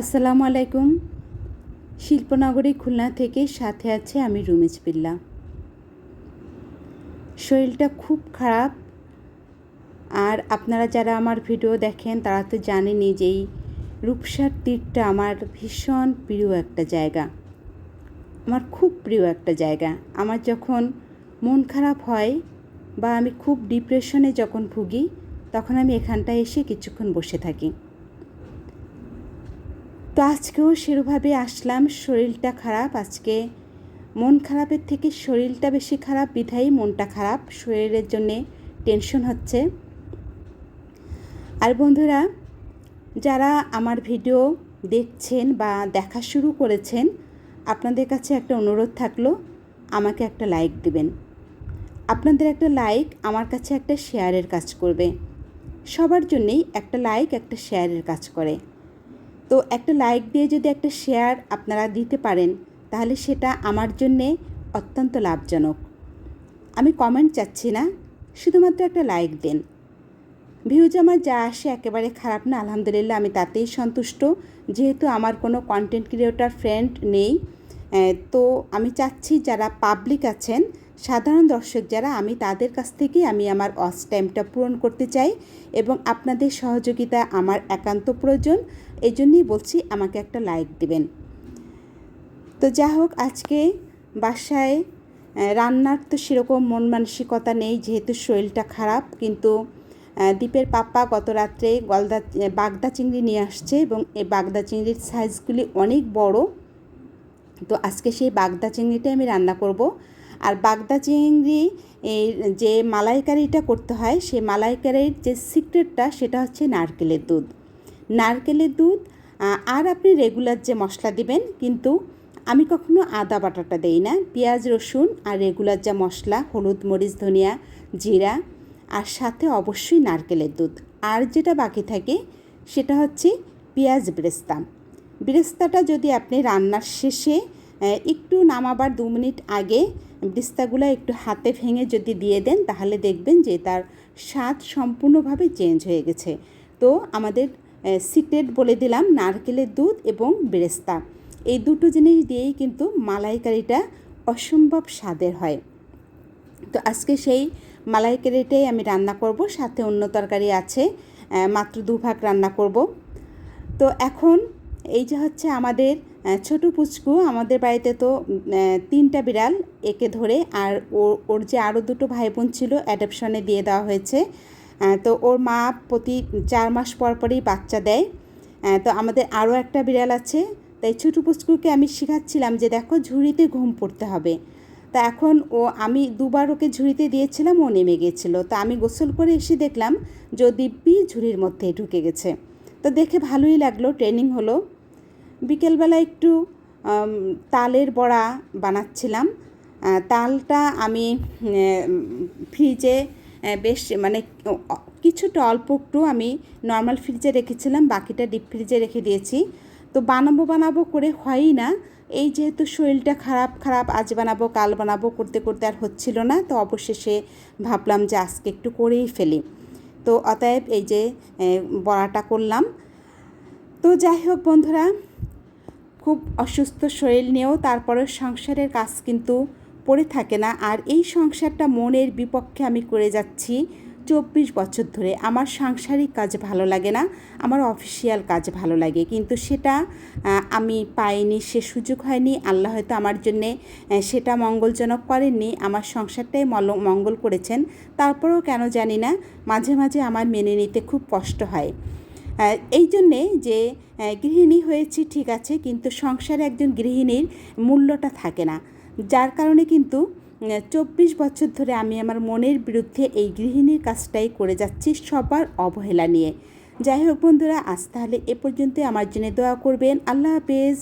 আসসালামু আলাইকুম। শিল্পনগরী খুলনা থেকে সাথে আছে আমি রুমিজ বিল্লা। শরীরটা খুব খারাপ। আর আপনারা যারা আমার ভিডিও দেখেন, তারা তো জানেনই যে এই রূপসার তীরটা আমার ভীষণ প্রিয় একটা জায়গা। আমার খুব প্রিয় একটা জায়গা। আমার যখন মন খারাপ হয় বা আমি খুব ডিপ্রেশনে যখন ভুগি, তখন আমি এখানটায় এসে কিছুক্ষণ বসে থাকি। তো আজকেও সেরভাবে আসলাম, শরীরটা খারাপ আজকে। মন খারাপের থেকে শরীরটা বেশি খারাপ, বিধায়ী মনটা খারাপ, শরীরের জন্যে টেনশন হচ্ছে। আর বন্ধুরা, যারা আমার ভিডিও দেখছেন বা দেখা শুরু করেছেন, আপনাদের কাছে একটা অনুরোধ থাকল, আমাকে একটা লাইক দিবেন। আপনাদের একটা লাইক আমার কাছে একটা শেয়ারের কাজ করবে। সবার জন্যেই একটা লাইক একটা শেয়ারের কাজ করে। তো একটা লাইক দিয়ে যদি একটা শেয়ার আপনারা দিতে পারেন, তাহলে সেটা আমার জন্যে অত্যন্ত লাভজনক। আমি কমেন্ট চাচ্ছি না, শুধুমাত্র একটা লাইক দেন। ভিউজ আমার যা আসে একেবারে খারাপ না, আলহামদুলিল্লাহ আমি তাতেই সন্তুষ্ট। যেহেতু আমার কোনো কন্টেন্ট ক্রিয়েটার ফ্রেন্ড নেই তো আমি চাচ্ছি যারা পাবলিক আছেন সাধারণ দর্শক যারা, আমি তাদের কাছ থেকেই আমি আমার ওয়াচ টাইমটা পূরণ করতে চাই এবং আপনাদের সহযোগিতা আমার একান্ত প্রয়োজন। এই জন্যই বলছি আমাকে একটা লাইক দিবেন। তো যা হোক, আজকে বাসায় রান্নার তো সেরকম মন মানসিকতা নেই, যেহেতু শরীরটা খারাপ, কিন্তু দ্বীপের পাপ্পা গত রাত্রে গলদা, বাগদা চিংড়ি নিয়ে আসছে এবং এই বাগদা চিংড়ির সাইজগুলি অনেক বড়। তো আজকে সেই বাগদা চিংড়িটাই আমি রান্না করব। আর বাগদা চিংড়ি এই যে মালাইকারিটা করতে হয় সেই মালাইকারির যে সিক্রেটটা সেটা হচ্ছে নারকেলের দুধ। নারকেলের দুধ আর আপনি রেগুলার যে মশলা দিবেন, কিন্তু আমি কখনো আদা বাটাটা দেই না। পেঁয়াজ, রসুন আর রেগুলার যা মশলা, হলুদ, মরিচ, ধনিয়া, জিরা আর সাথে অবশ্যই নারকেলের দুধ। আর যেটা বাকি থাকে, সেটা হচ্ছে পেঁয়াজ ব্রেস্তা। ব্রেস্তাটা যদি আপনি রান্নার শেষে একটু নামাবার দু মিনিট আগে ব্রেস্তাগুলো একটু হাতে ভেঙে যদি দিয়ে দেন, তাহলে দেখবেন যে তার স্বাদ সম্পূর্ণভাবে চেঞ্জ হয়ে গেছে। তো আমাদের সিক্রেট বলে দিলাম, নারকেলের দুধ এবং বেরেস্তা। এই দুটো জিনিস দিয়েই কিন্তু মালাইকারিটা অসম্ভব স্বাদের হয়। তো আজকে সেই মালাইকারিটাই আমি রান্না করব, সাথে অন্য তরকারি আছে মাত্র দুভাগ রান্না করব। তো এখন এই যে হচ্ছে আমাদের ছোট পুচকু আমাদের বাড়িতে তো তিনটা বিড়াল একে ধরে আর ওর ওর যে আরও দুটো ভাই বোন ছিল অ্যাডাপশনে দিয়ে দেওয়া হয়েছে। তো ওর মা প্রতি চার মাস পর পরই বাচ্চা দেয়। তো আমাদের আরও একটা বিড়াল আছে। তাই ছোটো পুচকুকে আমি শেখাচ্ছিলাম যে দেখো ঝুড়িতে ঘুম পড়তে হবে। তা এখন ও, আমি দুবার ওকে ঝুড়িতে দিয়েছিলাম, ও নেমে গিয়েছিল তা আমি গোসল করে এসে দেখলাম যে দিব্যি ঝুড়ির মধ্যে ঢুকে গেছে। তো দেখে ভালোই লাগল ট্রেনিং হলো। বিকেলবেলা একটু তালের বড়া বানাচ্ছিলাম। তালটা আমি ফ্রিজে বেশ মানে কিছুটা অল্প একটু আমি নর্মাল ফ্রিজে রেখেছিলাম, বাকিটা ডিপ ফ্রিজে রেখে দিয়েছি। তো বানাবো বানাবো করে হয়ই না। এই যেহেতু শরীরটা খারাপ খারাপ, আজ বানাবো, কাল বানাবো, করতে করতে আর হচ্ছিল না, তো অবশেষে ভাবলাম যে আজকে একটু করেই ফেলি। তো অতএব এই যে বড়াটা করলাম। তো যাই হোক বন্ধুরা খুব অসুস্থ শরীর নিয়েও তারপরে সংসারের কাজ কিন্তু পড়ে থাকে না। আর এই সংসারটা মনের বিপক্ষে আমি করে যাচ্ছি চব্বিশ বছর ধরে। আমার সাংসারিক কাজ ভালো লাগে না, আমার অফিসিয়াল কাজ ভালো লাগে। কিন্তু সেটা আমি পাইনি, সে সুযোগ হয়নি, আল্লাহ হয়তো আমার জন্যে সেটা মঙ্গলজনক করেননি, আমার সংসারটাই মল, মঙ্গল করেছেন। তারপরেও কেন জানি না, মাঝে মাঝে আমার মেনে নিতে খুব কষ্ট হয়। এই জন্যে যে গৃহিণী হয়েছি, ঠিক আছে, কিন্তু সংসারে একজন গৃহিণীর মূল্যটা থাকে না। যার কারণে কিন্তু চব্বিশ বছর ধরে আমি আমার মনের বিরুদ্ধে এই গৃহিণীর কাজটাই করে যাচ্ছি সবার অবহেলা নিয়ে। যাই হোক বন্ধুরা, আজ তাহলে এ পর্যন্ত আমার জন্য দোয়া করবেন। আল্লাহ হাফেজ।